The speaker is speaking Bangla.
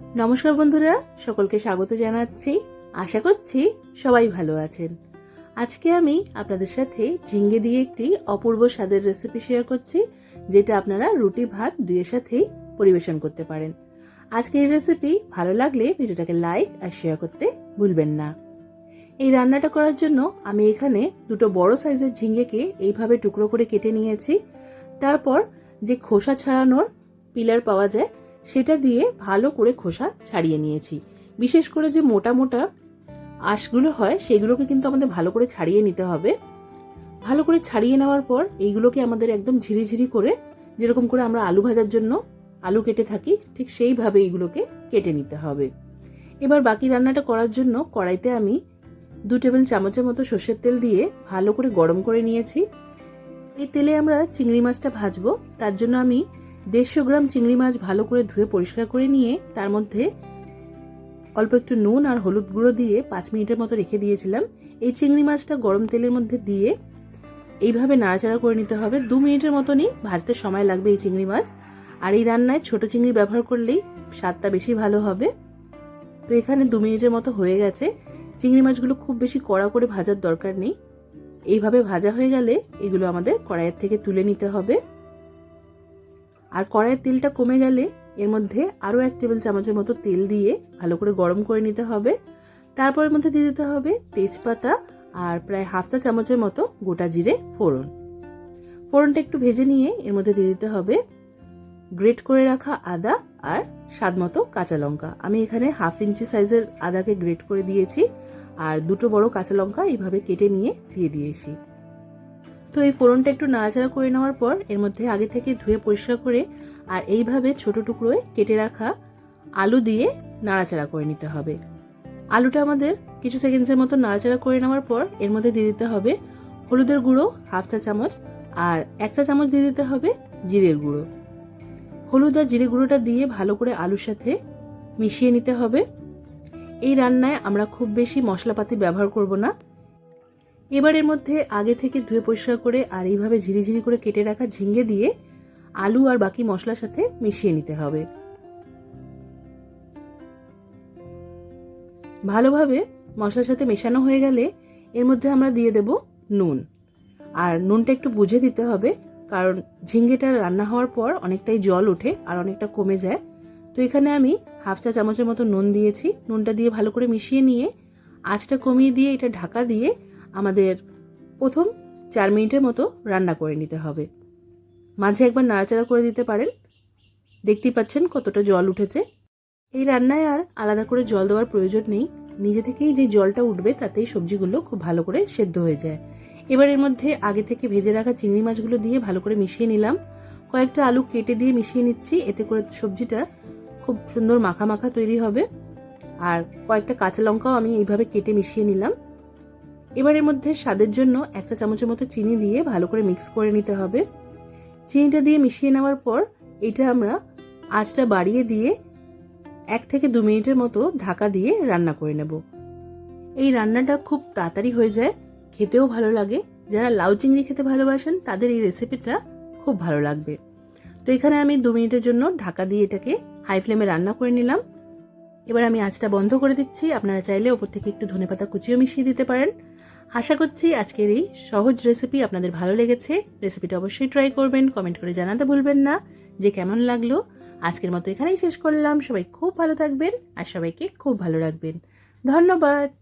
নমস্কার বন্ধুরা, সকলকে স্বাগত জানাচ্ছি। আশা করছি সবাই ভালো আছেন। আজকে আমি আপনাদের সাথে ঝিঙ্গে দিয়ে একটি অপূর্ব স্বাদের রেসিপি শেয়ার করছি, যেটা আপনারা রুটি, ভাত দুইয়ের সাথেই পরিবেশন করতে পারেন। আজকের এই রেসিপি ভালো লাগলে ভিডিওটাকে লাইক আর শেয়ার করতে ভুলবেন না। এই রান্নাটা করার জন্য আমি এখানে দুটো বড় সাইজের ঝিঙ্গেকে এইভাবে টুকরো করে কেটে নিয়েছি। তারপর যে খোসা ছাড়ানোর পিলার পাওয়া যায় সেটা দিয়ে ভালো করে খোসা ছাড়িয়ে নিয়েছি। বিশেষ করে যে মোটা মোটা আঁশগুলো হয়, সেগুলোকে কিন্তু আমাদের ভালো করে ছাড়িয়ে নিতে হবে। ভালো করে ছাড়িয়ে নেওয়ার পর এইগুলোকে আমাদের একদম ঝিরিঝিরি করে, যেরকম করে আমরা আলু ভাজার জন্য আলু কেটে থাকি, ঠিক সেইভাবে এইগুলোকে কেটে নিতে হবে। এবার বাকি রান্নাটা করার জন্য কড়াইতে আমি দু টেবিল চামচের মতো সর্ষের তেল দিয়ে ভালো করে গরম করে নিয়েছি। এই তেলে আমরা চিংড়ি মাছটা ভাজবো, তার জন্য আমি দেড়শো গ্রাম চিংড়ি মাছ ভালো করে ধুয়ে পরিষ্কার করে নিয়ে তার মধ্যে অল্প একটু নুন আর হলুদ গুঁড়ো দিয়ে পাঁচ মিনিটের মতো রেখে দিয়েছিলাম। এই চিংড়ি মাছটা গরম তেলের মধ্যে দিয়ে এইভাবে নাড়াচাড়া করে নিতে হবে। দু মিনিটের মতনই ভাজতে সময় লাগবে এই চিংড়ি মাছ। আর এই রান্নায় ছোট চিংড়ি ব্যবহার করলেই স্বাদটা বেশি ভালো হবে। তো এখানে দু মিনিটের মতো হয়ে গেছে। চিংড়ি মাছগুলো খুব বেশি কড়া করে ভাজার দরকার নেই। এইভাবে ভাজা হয়ে গেলে এগুলো আমাদের কড়াইয়ের থেকে তুলে নিতে হবে। আর কড়াইয়ের তেলটা কমে গেলে এর মধ্যে আরও এক টেবিল চামচের মতো তেল দিয়ে ভালো করে গরম করে নিতে হবে। তারপর এর মধ্যে দিয়ে দিতে হবে তেজপাতা আর প্রায় হাফ চা চামচের মতো গোটা জিরে ফোড়ন। ফোড়নটা একটু ভেজে নিয়ে এর মধ্যে দিয়ে দিতে হবে গ্রেট করে রাখা আদা আর স্বাদ মতো কাঁচা লঙ্কা। আমি এখানে হাফ ইঞ্চি সাইজের আদাকে গ্রেট করে দিয়েছি আর দুটো বড় কাঁচা লঙ্কা এইভাবে কেটে নিয়ে দিয়ে দিয়েছি। তো এই ফোড়নটা একটু নাড়াচাড়া করে নেওয়ার পর এর মধ্যে আগে থেকে ধুয়ে পরিষ্কার করে আর এইভাবে ছোট টুকরোয় কেটে রাখা আলু দিয়ে নাড়াচাড়া করে নিতে হবে। আলুটা আমাদের কিছু সেকেন্ডসের মতো নাড়াচাড়া করে নেওয়ার পর এর মধ্যে দিয়ে দিতে হবে হলুদের গুঁড়ো, হাফ চা চামচ আর এক চা চামচ দিয়ে দিতে হবে জিরের গুঁড়ো। হলুদ আর জিরে গুঁড়োটা দিয়ে ভালো করে আলুর সাথে মিশিয়ে নিতে হবে। এই রান্নায় আমরা খুব বেশি মশলাপাতি ব্যবহার করব না। এবার এর মধ্যে আগে থেকে ধুয়ে পরিষ্কার করে আর এইভাবে ঝিরিঝিরি করে কেটে রাখা ঝিঙ্গে দিয়ে আলু আর বাকি মশলার সাথে মিশিয়ে নিতে হবে। ভালোভাবে মশলার সাথে মেশানো হয়ে গেলে এর মধ্যে আমরা দিয়ে দেব নুন। আর নুনটা একটু বুঝে দিতে হবে, কারণ ঝিঙ্গেটা রান্না হওয়ার পর অনেকটাই জল ওঠে আর অনেকটা কমে যায়। তো এখানে আমি হাফ চা চামচের মতো নুন দিয়েছি। নুনটা দিয়ে ভালো করে মিশিয়ে নিয়ে আঁচটা কমিয়ে দিয়ে এটা ঢাকা দিয়ে আমাদের প্রথম চার মিনিটের মতো রান্না করে নিতে হবে। মাঝে একবার নাড়াচাড়া করে দিতে পারেন। দেখতেই পাচ্ছেন কতটা জল উঠেছে। এই রান্নায় আর আলাদা করে জল দেওয়ার প্রয়োজন নেই। নিজে থেকেই যে জলটা উঠবে, তাতেই সবজিগুলো খুব ভালো করে সেদ্ধ হয়ে যায়। এবার এর মধ্যে আগে থেকে ভেজে রাখা চিংড়ি মাছগুলো দিয়ে ভালো করে মিশিয়ে নিলাম। কয়েকটা আলু কেটে দিয়ে মিশিয়ে নিচ্ছি। এতে করে সবজিটা খুব সুন্দর মাখা মাখা তৈরি হবে। আর কয়েকটা কাঁচা লঙ্কাও আমি এইভাবে কেটে মিশিয়ে নিলাম। এবার এর মধ্যে স্বাদের জন্য এক চা চামচের মতো চিনি দিয়ে ভালো করে মিক্স করে নিতে হবে। চিনিটা দিয়ে মিশিয়ে নেওয়ার পর এটা আমরা আঁচটা বাড়িয়ে দিয়ে এক থেকে দু মিনিটের মতো ঢাকা দিয়ে রান্না করে নেব। এই রান্নাটা খুব তাড়াতাড়ি হয়ে যায়, খেতেও ভালো লাগে। যারা লাউ চিংড়ি খেতে ভালোবাসেন, তাদের এই রেসিপিটা খুব ভালো লাগবে। তো এখানে আমি দু মিনিটের জন্য ঢাকা দিয়ে এটাকে হাই ফ্লেমে রান্না করে নিলাম। এবার আমি আঁচটা বন্ধ করে দিচ্ছি। আপনারা চাইলে ওপর থেকে একটু ধনেপাতা কুচিও মিশিয়ে দিতে পারেন। আশা করছি আজকের এই সহজ রেসিপি আপনাদের ভালো লেগেছে। রেসিপিটা অবশ্যই ট্রাই করবেন কমেন্ট করে জানাতে ভুলবেন না। যে কেমন লাগল, আজকের মতো এখানেই শেষ করলাম। সবাই খুব ভালো থাকবেন আর সবাইকে খুব ভালো রাখবেন। ধন্যবাদ।